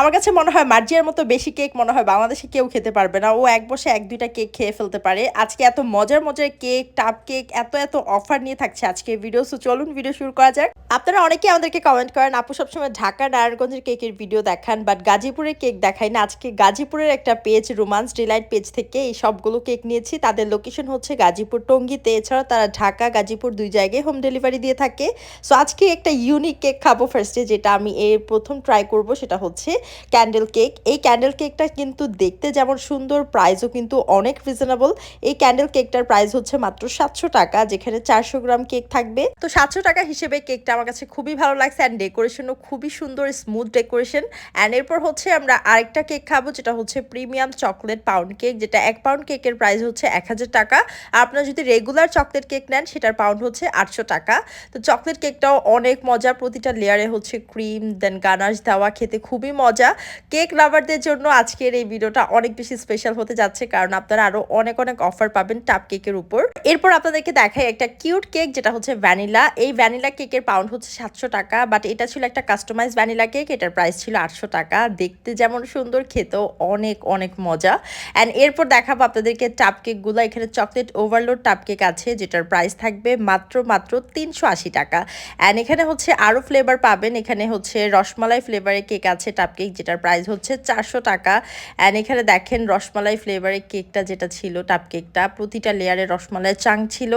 আমার কাছে মনে হয় মার্জিয়ার মতো বেশি কেক মনে হয় বাংলাদেশে কেউ খেতে পারবে না। ও এক বসে এক দুইটা কেক খেয়ে ফেলতে পারে। আজকে এত মজার মজার কেক টাপ কেক, এত এত অফার নিয়ে থাকছে আজকে ভিডিও সো চলুন ভিডিও শুরু করা যাক। আপনারা অনেকে আমাদেরকে কমেন্ট করেন, আপু, সবসময় ঢাকা নারায়ণগঞ্জের কেকের ভিডিও দেখান বাট গাজীপুরের কেক দেখাই না। আজকে গাজীপুরের একটা পেজ রোমান্স ডিলাইট পেজ থেকে এই সবগুলো কেক নিয়েছি। তাদের লোকেশন হচ্ছে গাজীপুর টঙ্গিতে। এছাড়া তারা ঢাকা, গাজীপুর দুই জায়গায় হোম ডেলিভারি দিয়ে থাকে। সো আজকে একটা ইউনিক কেক খাব ফার্স্টে যেটা আমি এর প্রথম ট্রাই করব, সেটা হচ্ছে ক্যান্ডেল কেক এই ক্যান্ডেল কেকটা কিন্তু দেখতে যেমন সুন্দর প্রাইসও কিন্তু অনেক রিজনেবল এই ক্যান্ডেল কেকটার প্রাইস হচ্ছে মাত্র সাতশো টাকা, যেখানে চারশো গ্রাম কেক থাকবে। তো সাতশো টাকা হিসেবে কেকটা আমার কাছে খুবই ভালো লাগছে অ্যান্ড ডেকোরেশনও খুবই সুন্দর স্মুথ ডেকোরেশন অ্যান্ড এরপর হচ্ছে আমরা আরেকটা কেক খাব, যেটা হচ্ছে প্রিমিয়াম চকলেট পাউন্ড কেক যেটা এক পাউন্ড কেকের প্রাইস হচ্ছে এক হাজার টাকা। আপনারা যদি রেগুলার চকলেট কেক নেন, সেটার পাউন্ড হচ্ছে আটশো টাকা। তো চকলেট কেকটাও অনেক মজা প্রতিটা লেয়ারে হচ্ছে ক্রিম দেন গানাশ দেওয়া খেতে খুবই মজা। কেক লাভারদের জন্য আজকের এই ভিডিওটা অনেক বেশি স্পেশাল হতে যাচ্ছে, কারণ আপনারা আরও অনেক অনেক অফার পাবেন টাপ কেকের উপর। এরপর আপনাদেরকে দেখাই একটা কিউট কেক যেটা হচ্ছে ভ্যানিলা এই ভ্যানিলা কেকের পাউন্ড হচ্ছে সাতশো টাকা বাট এটা ছিল একটা কাস্টমাইজ ভ্যানিলা কেক এটার প্রাইস ছিল আটশো টাকা। দেখতে যেমন সুন্দর, খেতেও অনেক অনেক মজা। অ্যান্ড এরপর দেখাবো আপনাদেরকে টাপ কেকগুলো এখানে চকলেট ওভারলোড টাপ কেক আছে, যেটার প্রাইস থাকবে মাত্র মাত্র তিনশো আশি টাকা। অ্যান্ড এখানে হচ্ছে আরও ফ্লেভার পাবেন। এখানে হচ্ছে রসমালাই ফ্লেভারের কেক আছে টাপ কেক যেটার প্রাইস হচ্ছে চারশো টাকা। অ্যান্ড এখানে দেখেন রসমালাই ফ্লেভারের কেকটা যেটা ছিল টাপ কেকটা প্রতিটা লেয়ারে রসমালাই চাং ছিল।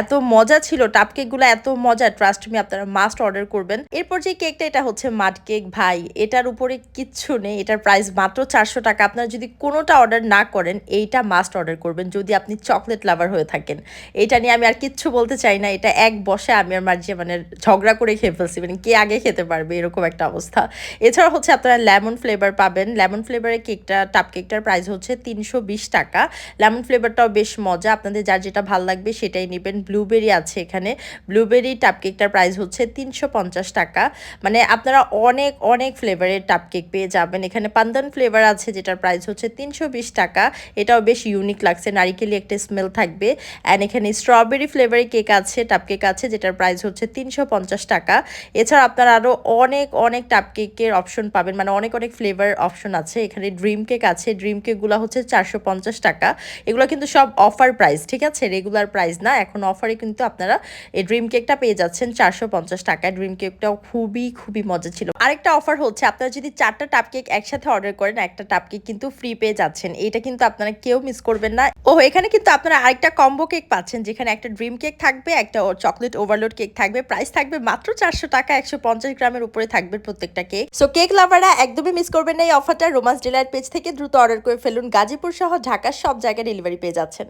এত মজা ছিল টাপ কেকগুলো এত মজা ট্রাস্ট মি আপনারা মাস্ট অর্ডার করবেন। এরপর যে কেকটা এটা হচ্ছে মাড কেক ভাই, এটার উপরে কিচ্ছু নেই, এটার প্রাইস মাত্র চারশো টাকা। আপনারা যদি কোনোটা অর্ডার না করেন, এইটা মাস্ট অর্ডার করবেন, যদি আপনি চকলেট লাভার হয়ে থাকেন। এটা নিয়ে আমি আর কিচ্ছু বলতে চাই না, এটা এক বসে আমি আর মার্জি মানে ঝগড়া করে খেয়ে ফেলছি মানে কে আগে খেতে পারবে, এরকম একটা অবস্থা। এছাড়া হচ্ছে আপনারা লেমন ফ্লেভার পাবেন। লেমন ফ্লেভারের কেকটা টাপ কেকটার প্রাইস হচ্ছে তিনশো বিশ টাকা। লেমন ফ্লেভারটাও বেশ মজা, আপনাদের যার যেটা ভালো লাগবে সেটাই নেবেন। ব্লুবেরি আছে এখানে। ব্লুবেরি টাপ কেকটার প্রাইস হচ্ছে তিনশো পঞ্চাশ টাকা। মানে আপনারা অনেক অনেক ফ্লেভারের টাপ কেক পেয়ে যাবেন। এখানে পান্দন ফ্লেভার আছে যেটার প্রাইস হচ্ছে তিনশো বিশ টাকা। এটাও বেশ ইউনিক লাগছে, নারিকেলি একটা স্মেল থাকবে। অ্যান্ড এখানে স্ট্রবেরি ফ্লেভারের কেক আছে টাপ কেক আছে, যেটার প্রাইস হচ্ছে তিনশো পঞ্চাশ টাকা। এছাড়া আপনারা আরও অনেক অনেক টাপ কেকের অপশন পাবেন। মানে অনেক অনেক ফ্লেভার অপশন আছে। এখানে ড্রিম কেক আছে। ড্রিম কেকগুলো হচ্ছে চারশো পঞ্চাশ টাকা। এগুলো কিন্তু সব অফার প্রাইস ঠিক আছে? রেগুলার প্রাইস না। এখন অফারে কিন্তু আপনারা এই ড্রিম কেকটা পেয়ে যাচ্ছেন চারশো পঞ্চাশ টাকায়। ড্রিম কেকটাও খুবই খুবই মজা ছিল। আরেকটা অফার হচ্ছে, আপনারা যদি চারটা টাপ কেক একসাথে অর্ডার করেন, একটা টাপ কেক কিন্তু ফ্রি পেয়ে যাচ্ছেন। এটা কিন্তু আপনারা কেউ মিস করবেন না। ও এখানে কিন্তু আপনারা আরেকটা কম্বো কেক পাচ্ছেন, যেখানে একটা ড্রিম কেক থাকবে, একটা চকলেট ওভারলোড কেক থাকবে। প্রাইস থাকবে মাত্র চারশো টাকা, একশো পঞ্চাশ গ্রামের উপরে থাকবে প্রত্যেকটা কেক সো কেক লাভাররা একদমই মিস করবেন না এই অফারটা রোমান্স ডিলাইট পেজ থেকে দ্রুত অর্ডার করে ফেলুন। গাজীপুর সহ ঢাকার সব জায়গায় ডেলিভারি পেয়ে যাচ্ছেন।